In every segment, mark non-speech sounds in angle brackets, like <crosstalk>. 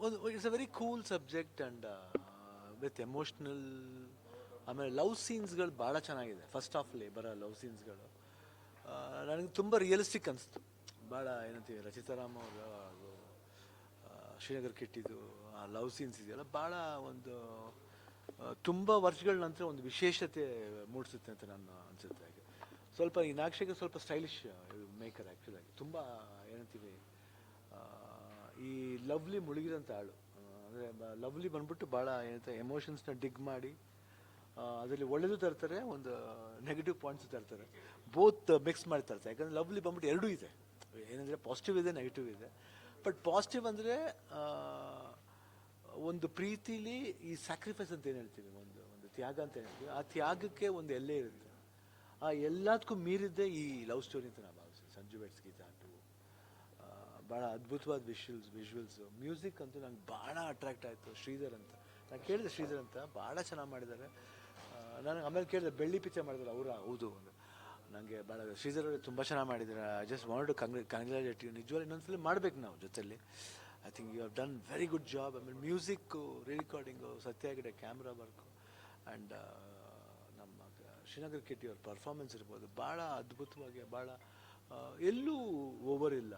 ಒಂದು it's a very cool subject and with emotional ಆಮೇಲೆ love ಸೀನ್ಸ್ಗಳು ಭಾಳ ಚೆನ್ನಾಗಿದೆ. ಫಸ್ಟ್ ಹಾಫಲ್ಲಿ ಬರೋ ಲವ್ ಸೀನ್ಸ್ಗಳು ನನಗೆ ತುಂಬ ರಿಯಲಿಸ್ಟಿಕ್ ಅನಿಸ್ತು. ಭಾಳ ಏನಂತೀವಿ ರಚಿತಾರಾಮ್ ಅವರು ಆ, ಶ್ರೀನಗರ್ ಕೆಟ್ಟಿದ್ದು ಆ ಲವ್ ಸೀನ್ಸ್ ಇದೆಯಲ್ಲ ಭಾಳ ಒಂದು ತುಂಬ ವರ್ಷಗಳ ನಂತರ ಒಂದು ವಿಶೇಷತೆ ಮೂಡಿಸುತ್ತೆ ಅಂತ ನಾನು ಅನಿಸುತ್ತೆ ಹಾಗೆ. ಸ್ವಲ್ಪ ಈ ನಾಕ್ಷಿಗೆ ಸ್ವಲ್ಪ ಸ್ಟೈಲಿಶ್ ಮೇಕರ್ ಆ್ಯಕ್ಚುಲಾಗಿ ತುಂಬ ಏನಂತೀವಿ ಈ ಲವ್ಲಿ ಮುಳುಗಿದಂಥ ಹಾಳು ಅಂದರೆ ಲವ್ಲಿ ಬಂದ್ಬಿಟ್ಟು ಭಾಳ ಏನಂತ ಎಮೋಷನ್ಸ್ನ ಡಿಗ್ ಮಾಡಿ ಅದರಲ್ಲಿ ಒಳ್ಳೆಯದು ತರ್ತಾರೆ, ಒಂದು ನೆಗೆಟಿವ್ ಪಾಯಿಂಟ್ಸ್ ತರ್ತಾರೆ. ಬೋತ್ ಮಿಕ್ಸ್ ಮಾಡಿ ತರ್ತಾರೆ. ಯಾಕಂದರೆ ಲವ್ಲಿ ಬಂದ್ಬಿಟ್ಟು ಎರಡೂ ಇದೆ. ಏನಂದರೆ ಪಾಸಿಟಿವ್ ಇದೆ ನೆಗೆಟಿವ್ ಇದೆ. ಬಟ್ ಪಾಸಿಟಿವ್ ಅಂದರೆ ಒಂದು ಪ್ರೀತಿಲಿ ಈ ಸ್ಯಾಕ್ರಿಫೈಸ್ ಅಂತ ಏನು ಹೇಳ್ತೀವಿ? ಒಂದು ಒಂದು ತ್ಯಾಗ ಅಂತ ಹೇಳ್ತೀವಿ? ಆ ತ್ಯಾಗಕ್ಕೆ ಒಂದು ಎಲ್ಲೇ ಇರುತ್ತೆ. ಆ ಎಲ್ಲದಕ್ಕೂ ಮೀರಿದ್ದೆ ಈ ಲವ್ ಸ್ಟೋರಿ ಅಂತ ನಾನು ಭಾವಿಸ್ತೀನಿ ಸಂಜು ಬೆಟ್ಸ್ ಗೀತಾ ಭಾಳ ಅದ್ಭುತವಾದ ವಿಷುವಲ್ಸ್ ವಿಶ್ವಲ್ಸು ಮ್ಯೂಸಿಕ್ ಅಂತೂ ನಂಗೆ ಭಾಳ ಅಟ್ರಾಕ್ಟ್ ಆಯಿತು, ಶ್ರೀಧರ್ ಅಂತ. ನಾನು ಕೇಳಿದೆ ಶ್ರೀಧರ್ ಅಂತ ಭಾಳ ಚೆನ್ನಾಗಿ ಮಾಡಿದ್ದಾರೆ ನನಗೆ ಆಮೇಲೆ ಕೇಳಿದೆ, ಬೆಳ್ಳಿ ಪಿಚ್ಚರ್ ಮಾಡಿದ್ರು, ಅವರ, ಹೌದು ನನಗೆ ಭಾಳ ಶ್ರೀಧರ್ ಅವರು ತುಂಬ ಚೆನ್ನಾಗಿ ಮಾಡಿದ್ದಾರೆ ಐ ಜಸ್ಟ್ ವಾಂಟ್ ಟು ಕಂಗ್ರ ಕಂಗ್ರ್ಯಾಚುಲೇಟ್ ಯು ಇನ್ನೊಂದು ಇನ್ನೊಂದ್ಸಲ ಮಾಡ್ಬೇಕು ನಾವು ಜೊತೆಯಲ್ಲಿ I think you have done very good job ಆಮೇಲೆ ಮ್ಯೂಸಿಕ್ಕು ರಿಕಾರ್ಡಿಂಗು ಸತ್ಯಾಗಿಡೆ ಕ್ಯಾಮ್ರಾ ವರ್ಕು ಆ್ಯಂಡ್ ನಮ್ಮ, ಶ್ರೀನಗರ್ ಕೆಟ್ಟಿಯವ್ರ ಪರ್ಫಾರ್ಮೆನ್ಸ್ ಇರ್ಬೋದು. ಭಾಳ ಅದ್ಭುತವಾಗಿ ಭಾಳ ಎಲ್ಲೂ ಓವರ್ ಇಲ್ಲ.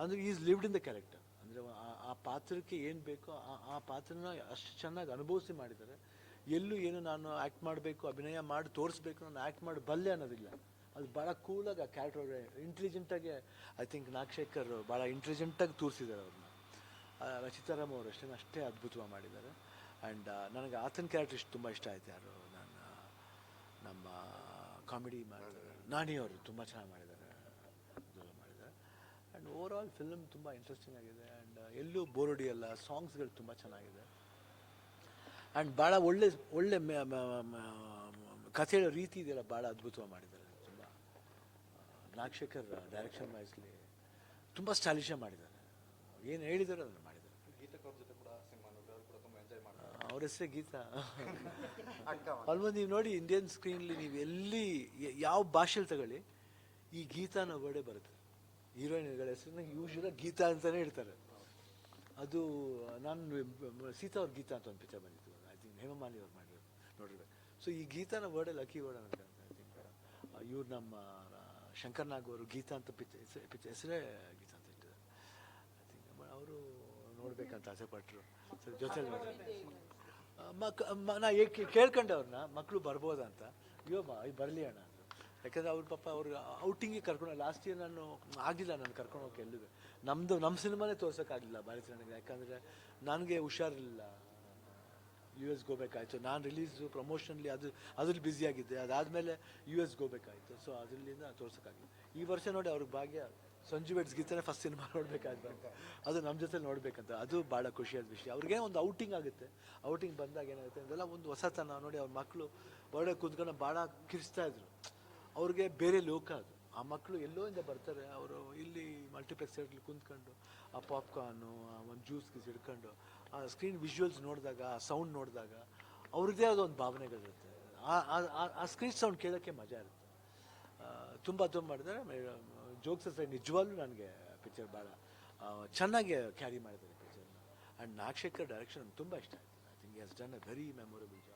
ಅಂದರೆ is lived in the character ಅಂದರೆ ಆ ಪಾತ್ರಕ್ಕೆ ಏನು ಬೇಕೋ ಆ ಪಾತ್ರನ ಅಷ್ಟು ಚೆನ್ನಾಗಿ ಅನುಭವಿಸಿ ಮಾಡಿದ್ದಾರೆ. ಎಲ್ಲೂ ಏನು ನಾನು ಆ್ಯಕ್ಟ್ ಮಾಡಬೇಕು, ಅಭಿನಯ ಮಾಡಿ ತೋರಿಸ್ಬೇಕು, ನಾನು ಆ್ಯಕ್ಟ್ ಮಾಡಿ ಬಲ್ಲೆ ಅನ್ನೋದಿಲ್ಲ. ಅದು ಭಾಳ ಕೂಲಾಗಿ ಆ ಕ್ಯಾರೆಕ್ಟರ್ ಇಂಟೆಲಿಜೆಂಟಾಗಿ ಐ ಥಿಂಕ್ ನಾಗಶೇಖರ್ ಭಾಳ ಇಂಟೆಲಿಜೆಂಟಾಗಿ ತೋರಿಸಿದ್ದಾರೆ ಅವ್ರನ್ನ. ರಚಿತಾರಾಮ್ ಅವರು ಅಷ್ಟೇ ಅಷ್ಟೇ ಅದ್ಭುತವಾಗಿ ಮಾಡಿದ್ದಾರೆ. ಆ್ಯಂಡ್ ನನಗೆ ಆತನ ಕ್ಯಾರೆಕ್ಟರ್ ಇಷ್ಟು ತುಂಬ ಇಷ್ಟ ಆಯ್ತು ಯಾರು, ನನ್ನ, ನಮ್ಮ ಕಾಮಿಡಿ ಮಾಡಿದ್ದಾರೆ ನಾನಿ ಅವರು ತುಂಬ ಚೆನ್ನಾಗಿ ಮಾಡಿದ್ದಾರೆ. ಆ್ಯಂಡ್ ಓವರ್ ಫಿಲ್ಮ್ ತುಂಬ ಇಂಟ್ರೆಸ್ಟಿಂಗ್ ಆಗಿದೆ. ಆ್ಯಂಡ್ ಎಲ್ಲೂ ಬೋರ್ ಹೊಡಿಯಲ್ಲ. ಸಾಂಗ್ಸ್ಗಳು ತುಂಬ ಚೆನ್ನಾಗಿದೆ. ಆ್ಯಂಡ್ ಭಾಳ ಒಳ್ಳೆ ಒಳ್ಳೆ ಕಥೆ ಹೇಳೋ ರೀತಿ ಇದೆಯಲ್ಲ ಭಾಳ ಅದ್ಭುತವಾಗಿ ಮಾಡಿದ್ದಾರೆ. ತುಂಬ ನಾಗಶೇಖರ್ ಡೈರೆಕ್ಷನ್ ವೈಸ್ಲಿ ತುಂಬ ಸ್ಟಾಲಿಶಾಗಿ ಮಾಡಿದ್ದಾರೆ. ಏನು ಹೇಳಿದಾರೆ ಅದನ್ನು ಮಾಡಿದ್ದಾರೆ. ಅವ್ರ ಹೆಸರೇ ಗೀತಾ. <laughs> ಆಲ್ಮೋಸ್ಟ್ ನೀವು ನೋಡಿ ಇಂಡಿಯನ್ ಸ್ಕ್ರೀನ್ಲಿ ನೀವು ಎಲ್ಲಿ ಯಾವ ಭಾಷೆಲಿ ತಗೊಳ್ಳಿ ಈ ಗೀತಾ ಅನ್ನೋ ವರ್ಡೇ ಬರುತ್ತೆ. ಹೀರೋಯಿನ್ಗಳ ಹೆಸರನ್ನ ಯೂಶ್ವಲಾಗಿ ಗೀತಾ ಅಂತಲೇ ಹೇಳ್ತಾರೆ. ಅದು ನಾನು ಸೀತಾ ಅವ್ರ ಗೀತಾ ಅಂತ ಒಂದು ಪಿಕ್ಚರ್ ಬಂದಿತ್ತು. ಐ ಥಿಂಕ್ ಹೇಮಮಾಲಿ ಅವ್ರು ಮಾಡಿರೋದು ನೋಡಿರ್ಬೇಕು. ಸೊ ಈ ಗೀತಾನ ವರ್ಡೇ ಲಕ್ಕಿ ವರ್ಡ್ ಅಂತ ಐ ಥಿಂಕ್ ಇವ್ರು ನಮ್ಮ ಶಂಕರ್ ನಾಗ್ ಅವರು ಗೀತಾ ಅಂತ ಪಿಕ್ಚರ್ ಪಿಕ್ಚರ್ ಹೆಸರೇ ಗೀತಾ ಅಂತ ಇಟ್ಟಿದ್ದಾರೆ. ಐ ಥಿಂಕ್ ಅವರು ನೋಡ್ಬೇಕಂತ ಆಸೆ ಪಟ್ಟರು ಜೊತೆಲಿ ಮಕ್ ನಾ ಕೇಳ್ಕೊಂಡೆ ಅವ್ರನ್ನ ಮಕ್ಕಳು ಬರ್ಬೋದಂತ ಅಯ್ಯೋ ಬರಲಿ ಅಣ್ಣ. ಯಾಕಂದ್ರೆ ಅವ್ರ ಪಾಪ ಅವ್ರು ಔಟಿಂಗಿಗೆ ಕರ್ಕೊಂಡು ಲಾಸ್ಟ್ ಇಯರ್ ನಾನು ಆಗಿಲ್ಲ ನಾನು ಕರ್ಕೊಂಡು ಹೋಗಿ ಎಲ್ಲಿದೆ ನಮ್ಮದು ನಮ್ಮ ಸಿನಿಮಾನೇ ತೋರ್ಸೋಕ್ಕಾಗಲಿಲ್ಲ ಭಾರತ ನನಗೆ. ಯಾಕಂದರೆ ನನಗೆ ಹುಷಾರಿಲ್ಲ. ಯು ಎಸ್ ಹೋಗ್ಬೇಕಾಯ್ತು. ನಾನು ರಿಲೀಸು ಪ್ರಮೋಷನ್ಲಿ ಅದು, ಅದ್ರಲ್ಲಿ ಬ್ಯುಸಿ ಆಗಿದ್ದೆ. ಅದಾದಮೇಲೆ ಯು ಎಸ್ ಹೋಗ್ಬೇಕಾಯ್ತು. ಸೊ ಅದರಲ್ಲಿಂದ ತೋರ್ಸೋಕ್ಕಾಗಿಲ್ಲ ಈ ವರ್ಷ ನೋಡಿ ಅವ್ರಿಗೆ ಭಾಗ್ಯ ಸಂಜು ಬೆಡ್ಸ್ ಗೀತಾನೆ ಫಸ್ಟ್ ಸಿನಿಮಾ ನೋಡಬೇಕಾಯ್ತು. ಅದು ನಮ್ಮ ಜೊತೆ ನೋಡಬೇಕಂತ. ಅದು ಭಾಳ ಖುಷಿಯಾದ ವಿಷಯ. ಅವ್ರಿಗೆ ಒಂದು ಔಟಿಂಗ್ ಆಗುತ್ತೆ. ಔಟಿಂಗ್ ಬಂದಾಗ ಏನಾಗುತ್ತೆ ಅದೆಲ್ಲ ಒಂದು ಹೊಸತನ. ನೋಡಿ ಅವ್ರ ಮಕ್ಕಳು ಹೊರಡೆ ಕೂತ್ಕೊಂಡು ಭಾಳ ಕಿರಿಸ್ತಾ ಇದ್ರು. ಅವ್ರಿಗೆ ಬೇರೆ ಲೋಕ ಅದು. ಆ ಮಕ್ಕಳು ಎಲ್ಲೋ ಇಂದ ಬರ್ತಾರೆ, ಅವರು ಇಲ್ಲಿ ಮಲ್ಟಿಪ್ಲೆಕ್ಸ್ ಥಿಯೇಟ್ರಲ್ಲಿ ಕುಂತ್ಕೊಂಡು, ಆ ಪಾಪ್ಕಾರ್ನು ಆ ಒಂದು ಜ್ಯೂಸ್ ಗೀಸ್ ಹಿಡ್ಕೊಂಡು, ಆ ಸ್ಕ್ರೀನ್ ವಿಜುವಲ್ಸ್ ನೋಡಿದಾಗ, ಆ ಸೌಂಡ್ ನೋಡಿದಾಗ, ಅವ್ರದ್ದೇ ಆದ ಒಂದು ಭಾವನೆಗಳಿರುತ್ತೆ. ಆ- ಸ್ಕ್ರೀನ್ ಸೌಂಡ್ ಕೇಳೋಕ್ಕೆ ಮಜಾ ಇರುತ್ತೆ. ತುಂಬ ತುಂಬ ಮಾಡಿದ್ರೆ ಜೋಕ್ಸ್ ಸೈಡ್ ನಿಜವಾಗ್ಲೂ ನನಗೆ ಪಿಕ್ಚರ್ ಭಾಳ ಚೆನ್ನಾಗಿ ಕ್ಯಾರಿ ಮಾಡಿದ್ದಾರೆ ಪಿಕ್ಚರ್ನ ಆ್ಯಂಡ್ ನಾಗಶೇಖರ್ ಡೈರೆಕ್ಷನ್ ತುಂಬ ಇಷ್ಟ ಆಯಿತು. I think he's done a very memorable job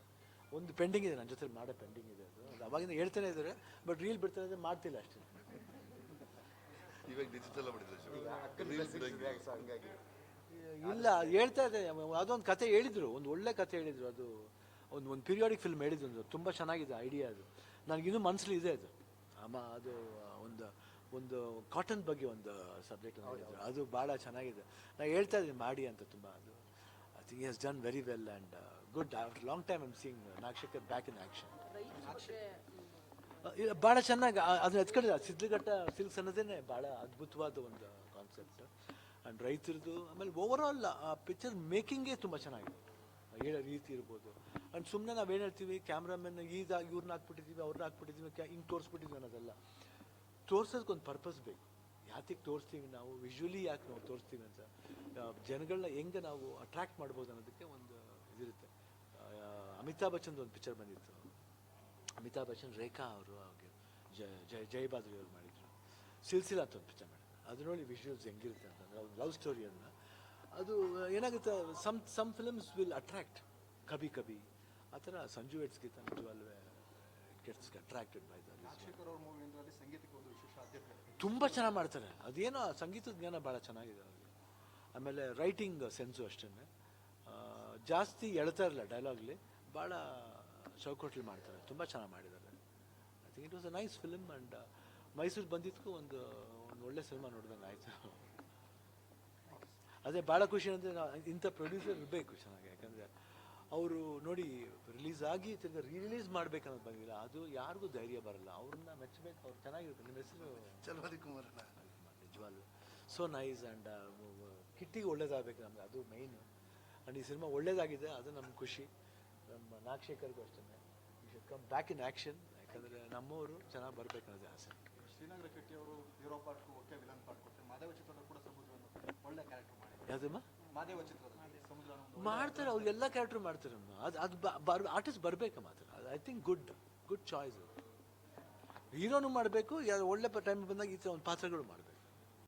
ಒಂದು ಪೆಂಡಿಂಗ್ ಇದೆ ನನ್ನ ಜೊತೆ ಮಾಡೋ ಪೆಂಡಿಂಗ್ ಇದೆ ಅದು. ಅದು ಅವಾಗಿಂದ ಹೇಳ್ತಾನೆ ಇದ್ದಾರೆ ಬಟ್ ರೀಲ್ ಬಿಡ್ತಾನೆ ಇದ್ದಾರೆ ಮಾಡ್ತಿಲ್ಲ ಅಷ್ಟೇ. ಇವಾಗ ಡಿಜಿಟಲ್ ಇಲ್ಲ ಅದು ಹೇಳ್ತಾ ಇದ್ದೆ ಅದೊಂದು ಕತೆ ಹೇಳಿದ್ರು ಒಂದು ಒಳ್ಳೆ ಕತೆ ಹೇಳಿದ್ರು. ಅದು ಒಂದು ಒಂದು ಪೀರಿಯಾಡಿಕ್ ಫಿಲ್ಮ್ ಹೇಳಿದ್ರು ಒಂದು ತುಂಬ ಚೆನ್ನಾಗಿದೆ ಐಡಿಯಾ ಅದು. ನನಗಿನ್ನೂ ಮನಸ್ಸಲ್ಲಿ ಇದೆ ಅದು. ಅಮ್ಮ ಅದು ಒಂದು ಒಂದು ಕಾಟನ್ ಬಗ್ಗೆ ಒಂದು ಸಬ್ಜೆಕ್ಟ್ ಅದು ಭಾಳ ಚೆನ್ನಾಗಿದೆ. ನಾನು ಹೇಳ್ತಾ ಇದ್ದೀನಿ ಮಾಡಿ ಅಂತ ತುಂಬ ಅದು. I think has done very well and good after long time I'm seeing Nagashekar back in action ಇಲ್ಲ ಭಾಳ ಚೆನ್ನಾಗಿ ಅದನ್ನ ಎತ್ಕೊಂಡಿದ್ದಾರೆ ಸಿದ್ಧಘಟ್ಟ ಸಿಲ್ಕ್ಸ್ ಅನ್ನೋದೇನೆ ಭಾಳ ಅದ್ಭುತವಾದ ಒಂದು ಕಾನ್ಸೆಪ್ಟ್ ಆ್ಯಂಡ್ ರೈತರದು ಆಮೇಲೆ ಓವರ್ ಆಲ್ ಆ ಪಿಕ್ಚರ್ ಮೇಕಿಂಗೇ ತುಂಬ ಚೆನ್ನಾಗಿದೆ. ಹೇಳೋ ರೀತಿ ಇರ್ಬೋದು. ಆ್ಯಂಡ್ ಸುಮ್ಮನೆ ನಾವೇನು ಹೇಳ್ತೀವಿ ಕ್ಯಾಮ್ರಾಮನ್ ಈಗ ಇವ್ರನ್ನ ಹಾಕ್ಬಿಟ್ಟಿದ್ದೀವಿ ಅವ್ರನ್ನ ಹಾಕ್ಬಿಟ್ಟಿದ್ದೀವಿ ಹಿಂಗೆ ತೋರಿಸ್ಬಿಟ್ಟಿದ್ವಿ ಅನ್ನೋದಲ್ಲ. ತೋರ್ಸೋದಕ್ಕೆ ಒಂದು ಪರ್ಪಸ್ ಬೇಕು. ಯಾತಿಗೆ ತೋರಿಸ್ತೀವಿ ನಾವು? ವಿಜುವಲಿ ಯಾಕೆ ನಾವು ತೋರಿಸ್ತೀವಿ ಅಂತ? ಜನಗಳನ್ನ ಹೆಂಗೆ ನಾವು ಅಟ್ರಾಕ್ಟ್ ಮಾಡ್ಬೋದು ಅನ್ನೋದಕ್ಕೆ ಒಂದು ಇದಿರುತ್ತೆ. ಅಮಿತಾಬ್ ಬಚ್ಚನ್ದು ಒಂದು ಪಿಕ್ಚರ್ ಬಂದಿತ್ತು. ಅಮಿತಾಬ್ ಬಚ್ಚನ್, ರೇಖಾ ಅವರು ಅವ್ರಿಗೆ ಜಯ ಜಯ ಜಯಬಾದ್ರಿ ಅವ್ರು ಮಾಡಿದ್ರು. ಸಿಲ್ಸಿಲಾ ಅಂತ ಒಂದು ಪಿಕ್ಚರ್ ಮಾಡಿದ್ರು. ಅದು ನೋಡಿ ವಿಜುವಲ್ಸ್ ಹೆಂಗಿರುತ್ತೆ ಅಂತಂದ್ರೆ ಒಂದು ಲವ್ ಸ್ಟೋರಿಯನ್ನು ಅದು ಏನಾಗುತ್ತೆ some some films will attract ಕಬಿ ಕಬಿ ಆ ಥರ Sanju weds Geetha ನಿಜವಲ್ವೇ gets attracted by the movie ಅಂದ್ರೆ ಸಂಗೀತಕ್ಕೆ ಒಂದು ವಿಶೇಷ ಆದ್ಯತೆ ಇದೆ. ತುಂಬ ಚೆನ್ನಾಗಿ ಮಾಡ್ತಾರೆ. ಅದೇನೋ ಸಂಗೀತದ ಜ್ಞಾನ ಭಾಳ ಚೆನ್ನಾಗಿದೆ ಅವ್ರಿಗೆ. ಆಮೇಲೆ ರೈಟಿಂಗ್ ಸೆನ್ಸು ಅಷ್ಟೇ ಜಾಸ್ತಿ ಎಳ್ತಾ ಇರಲ್ಲ ಡೈಲಾಗ್ಲಿ ಭಾಳ ಚೌಕಟ್ಲಿ ಮಾಡ್ತಾರೆ. ತುಂಬ ಚೆನ್ನಾಗಿ ಮಾಡಿದ್ದಾರೆ. I think it was a nice film and Mysuru ಬಂದಿದ್ದಕ್ಕೂ ಒಂದು ಒಂದು ಒಳ್ಳೆ ಸಿನಿಮಾ ನೋಡ್ದಂಗೆ ಆಯಿತು. ಅದೇ ಭಾಳ ಖುಷಿ ಅಂದರೆ ಇಂಥ ಪ್ರೊಡ್ಯೂಸರ್ ಇರಬೇಕು ಚೆನ್ನಾಗಿ. ಯಾಕಂದರೆ ಅವರು ನೋಡಿ ರಿಲೀಸ್ ಆಗಿ ತಿರ್ಗಿ ರಿಲೀಸ್ ಮಾಡ್ಬೇಕನ್ನೋದು ಬಂದಿಲ್ಲ. ಅದು ಯಾರಿಗೂ ಧೈರ್ಯ ಬರಲ್ಲ. ಅವ್ರನ್ನ ಮೆಚ್ಚಬೇಕು ಅವ್ರು ಚೆನ್ನಾಗಿರುತ್ತೆ. ನಿಮ್ಮ ಹೆಸರು? ಚಲವಾದಿ ಕುಮಾರ್ ನಿಜವಾಗ್ಲು ಸೊ ನೈಸ್ ಆ್ಯಂಡ್ ಕಿಟ್ಟಿಗೆ ಒಳ್ಳೇದಾಗಬೇಕು ನಮ್ಗೆ. ಅದು ಮೈನು ಆ್ಯಂಡ್ ಈ ಸಿನಿಮಾ ಒಳ್ಳೇದಾಗಿದೆ. ಅದು ನಮ್ಗೆ ಖುಷಿ. ನಮ್ಮ ನಾಗಶೇಖರ್ಗೂ ಅಷ್ಟೇ. Should come back in action ಯಾಕಂದರೆ ನಮ್ಮವರು ಚೆನ್ನಾಗಿ ಬರಬೇಕು ಅನ್ನೋದೇ ಆಸೆ. ಶ್ರೀನಗರ ಶೆಟ್ಟಿ ಅವರು hero part okay villain part ಕೊಟ್ಟರೆ ಮಾದೇವ ಚಿತ್ರದ ಕೂಡ ಒಳ್ಳೆ ಕ್ಯಾರೆಕ್ಟರ್ ಮಾಡಿ ಯಾವುದಮ್ಮ? ಮಾಡ್ತಾರೆ, ಅವ್ರು ಎಲ್ಲ ಕ್ಯಾರೆಕ್ಟರ್ ಮಾಡ್ತಾರೆ ಅದು ಅದು ಬರ್ ಆರ್ಟಿಸ್ಟ್ ಬರಬೇಕು ಮಾತ್ರ. I think good good choice ಹೀರೋನು ಮಾಡಬೇಕು ಒಳ್ಳೆ ಟೈಮ್ ಬಂದಾಗ ಈ ಥರ ಒಂದು ಪಾತ್ರಗಳು ಮಾಡಬೇಕು.